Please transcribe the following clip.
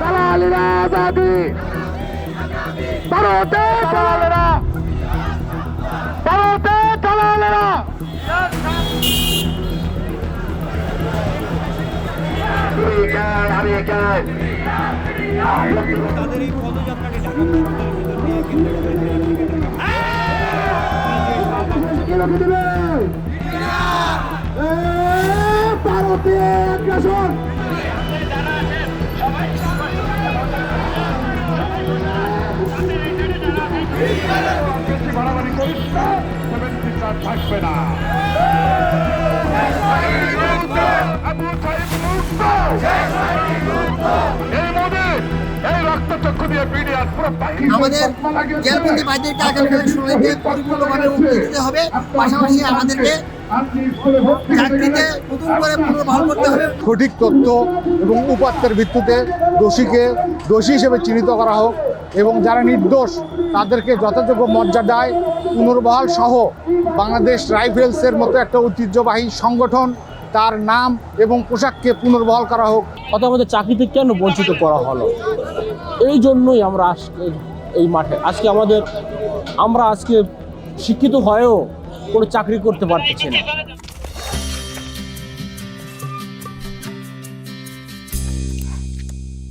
দালালিরা দাবি ভারতে দালালিরা ভারতে দালালিরা তাদের এই পদযাত্রাকে ভারতীয় আগ্রাসন বাড়াবাড়ি করিস না সেভেন্টি চার থাকবে না। আমাদের জেলবন্দি ভাইদেরকে পরিপূর্ণভাবে মুক্তি দিতে হবে। পাশাপাশি আমাদেরকে চাকরিতে নতুন করে পুনর্বহাল করতে হবে। সঠিক তথ্য এবং উপাত্তের ভিত্তিতে দোষীকে দোষী হিসেবে চিহ্নিত করা হোক। এবং যারা নির্দোষ, তাদেরকে যথাযোগ্য মর্যাদায় পুনর্বহাল সহ বাংলাদেশ রাইফেলসের মতো একটা ঐতিহ্যবাহী সংগঠন তার নাম এবং পোশাককে পুনর্বহাল করা হোক। অর্থাৎ আমাদের চাকরিতে কেন বঞ্চিত করা হলো? এই জন্যই আমরা আজকে এই মাঠে, আজকে আমাদের, আমরা আজকে শিক্ষিত হয়েও কোনো চাকরি করতে পারতেছি না।